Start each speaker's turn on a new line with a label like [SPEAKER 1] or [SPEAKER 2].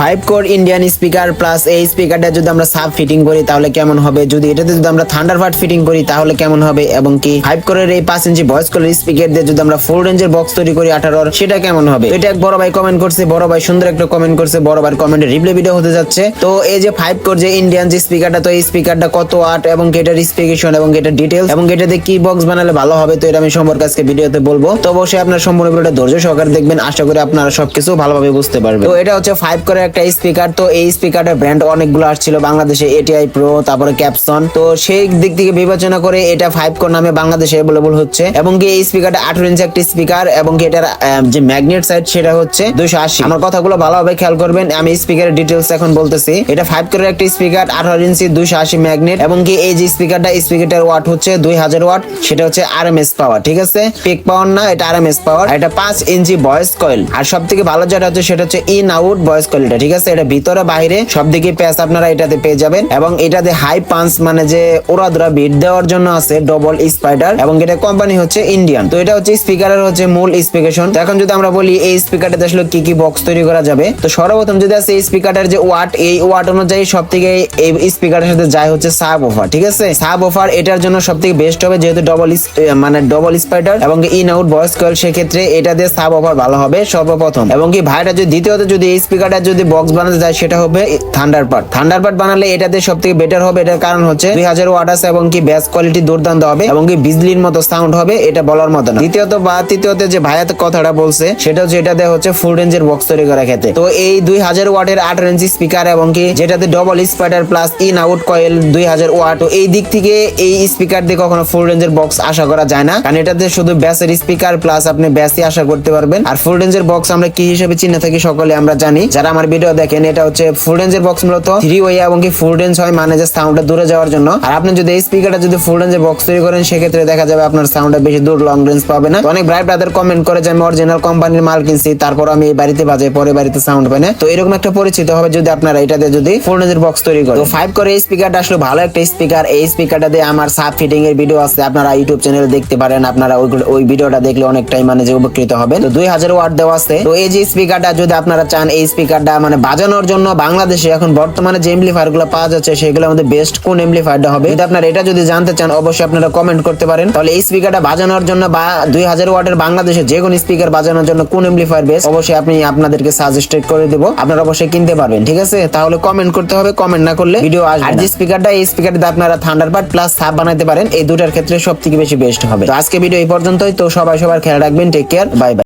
[SPEAKER 1] Five core Indian speaker plus এই স্পিকারটা যদি আমরা সাব ফিটিং করি, তাহলে কেমন হবে? যদি এটাতে যদি আমরা থান্ডার বার্ড ফিটিং করি, তাহলে কেমন হবে? এবং কি ফাইভ কোরের এই পাঁচ ইঞ্চি ভয়েস কলের স্পিকার দিয়ে যদি আমরা ফুল রেঞ্জের বক্স তৈরি করি আঠারোর সেটা কেমন হবে? এটা এক বড় ভাই কমেন্ট করছে, বড় ভাই সুন্দর একটা কমেন্ট করছে, বড় ভাইয়ের কমেন্টে রিপ্লাই ভিডিও হতে যাচ্ছে। তো এই যে ফাইভ কোর যে ইন্ডিয়ান যে স্পিকারটা তো এই স্পিকারটা কত ওয়াট এবং এটার স্পেসিফিকেশন এবং এটার ডিটেলস এবং এটাতে কি বক্স বানালে ভালো হবে, তো এটা আমি সম্পর্কে আজকে ভিডিওতে বলব। তো অবশ্যই আপনার সম্পূর্ণ ভিডিওটা ধৈর্য সহকারে দেখবেন, আশা করি আপনারা সবকিছু ভালোভাবে বুঝতে পারবেন। তো এটা হচ্ছে ফাইভ করে একটা স্পিকার তো এই স্পিকারের ব্র্যান্ড অনেকগুলো আসছিল, বাংলাদেশে এটিআই প্রো তারপরে ক্যাপসন তো সেই দিক থেকে বিবেচনা করে এটা ফাইভ কোর নামে বাংলাদেশে অ্যাভেলেবল হচ্ছে, এবং কি এই স্পিকারটা আঠারো ইঞ্চি একটি স্পিকার এবং কি এটার যে ম্যাগনেট সাইড সেটা হচ্ছে দুইশো আশি। আমার কথাগুলো ভালোভাবে খেয়াল করবেন, আমি স্পিকারের ডিটেলস এখন বলতেছি। এটা ফাইভ কোরের একটি স্পিকার আঠারো ইঞ্চি দুইশো আশি ম্যাগনেট এবং কি এই যে স্পিকারটা স্পিকারটার ওয়াট হচ্ছে দুই হাজার ওয়াট সেটা হচ্ছে আর এম এস পাওয়ার ঠিক আছে? পিক পাওয়ার না, এটা আর এম এস পাওয়ার এটা পাঁচ ইঞ্চি ভয়েস কয়েল আর সব থেকে ভালো যেটা হচ্ছে, সেটা হচ্ছে ইন আউট ভয়েস কয়েলটা ঠিক আছে? এটা ভিতরে বাইরে সব দিকে প্যাচ আপনারা এটাতে পেয়ে যাবেন এবং এটাতে হাই পাঞ্চ মানে যে ওরাদুরা বিট দেওয়ার জন্য আছে ডবল স্পাইডার এবং এটা কোম্পানি হচ্ছে ইন্ডিয়ান তো এটা হচ্ছে স্পিকারের হচ্ছে মূল স্পেকেশন এখন যদি আমরা বলি এই স্পিকারটাতে আসলে কি কি বক্স তৈরি করা যাবে, তো সর্বপ্রথম যদি আছে এই স্পিকারের যে ওয়াট এই ওয়াট অনুযায়ী সব থেকে এই স্পিকারের সাথে যায় হচ্ছে সাব অফার ঠিক আছে? সাব অফার এটার জন্য সব থেকে বেস্ট হবে যেহেতু ডবল মানে ডবল স্পাইডার এবং ইন আউট ভয়েস কয়েল সেক্ষেত্রে এটা দিয়ে সাব অফার ভালো হবে সর্বপ্রথম। এবং কি ভাইটা যদি দ্বিতীয়ত যদি এই স্পিকারটা যদি বক্স বানাতে যায়, সেটা হবে থান্ডার পার্ট থান্ডার পার্ট বানালে এটাতে সব থেকে বেটার হবে, এটার কারণ হচ্ছে দুই হাজার ওয়াট আছে এবং কি ব্যাস কোয়ালিটি দুর্দান্ত হবে এবং কি বিজলির মতো সাউন্ড হবে, এটা বলার মতো না। দ্বিতীয়ত বা তৃতীয়ত যে ভাইয়াতে কথাটা বলছে, সেটা হচ্ছে এটাতে হচ্ছে ফুল রেঞ্জের বক্স তৈরি করা খেতে তো এই দুই হাজার ওয়াটের আঠারো ইঞ্চি স্পিকার এবং কি যেটাতে double spider plus in out coil দুই হাজার ওয়াট এই দিক থেকে এই স্পিকার দিয়ে কখনো ফুল রেঞ্জের বক্স আশা করা যায় না। কারণ এটাতে শুধু ব্যাসের স্পিকার প্লাস আপনি ব্যাসই আশা করতে পারবেন। আর ফুল রেঞ্জের বক্স আমরা কি হিসেবে চিহ্ন থাকি সকলে আমরা জানি। যারা আমার ভিডিও দেখেন, এটা হচ্ছে ফুল রেঞ্জের বক্স মূলত। থ্রি ওয়ে এবং কি ফুল রেঞ্জ হয় মানে যে সাউন্ডটা দূরে যাওয়ার জন্য। আর আপনি যদি এই স্পিকারটা যদি ফুল রেঞ্জের বক্স তৈরি করেন, সেক্ষেত্রে দেখা যাবে আপনার সাউন্ডটা বেশি দূর লং রেঞ্জ পাবে না। অনেক ব্রাইট ব্রাদার কমেন্ট করে যে, আমি অরিজিনাল কোম্পানির মাল কিনছি, তারপর আমি এই বাড়িতে বাজাই, পরে বাড়িতে সাউন্ড পাই না তো এরকম একটা পরিচিত হবে যদি আপনারা এটাতে যদি ফুল রেঞ্জের বক্স তৈরি করেন। তো ফাইভ করে এই স্পিকারটা আসলে ভালো একটা স্পিকার এই স্পিকারটা দিয়ে আমার সাব ফিটিং এর ভিডিও আছে, আপনারা ইউটিউব চ্যানেলে দেখতে পারেন। আপনারা ওই ভিডিওটা দেখলে অনেকটাই মানে যে উপকৃত হবে তো দুই হাজার ওয়াট দেওয়া আছে। তো এই যে স্পিকারটা যদি আপনারা চান, এই স্পিকারটা মানে বাজানোর জন্য বাংলাদেশে এখন বর্তমানে যে এমপ্লিফায়ারগুলো পাওয়া যাচ্ছে সেগুলো মধ্যে বেস্ট কোন এমপ্লিফায়ারটা হবে? যদি আপনারা এটা যদি জানতে চান অবশ্যই আপনারা কমেন্ট করতে পারেন। তাহলে এই স্পিকারটা বাজানোর জন্য বা দুই হাজার ওয়াটের বাংলাদেশে যে কোনো স্পিকার বাজানোর জন্য কোন এমপ্লিফায়ার বেস্ট অবশ্যই আপনি আপনাদেরকে সাজেস্টেড করে দেবো। আপনারা অবশ্যই কিনতে পারবেন ঠিক আছে? তাহলে কমেন্ট করতে হবে কমেন্ট না করলে ভিডিও আসবে আর যে স্পিকারটা এই স্পিকারটা আপনারা থান্ডারবার্ড প্লাস সাব বানাতে পারেন এই দুটার ক্ষেত্রে সব থেকে বেশি বেস্ট হবে। তো আজকে ভিডিও এই পর্যন্তই। তো সবাই সবার খেয়াল রাখবেন টেক কেয়ার বাই বাই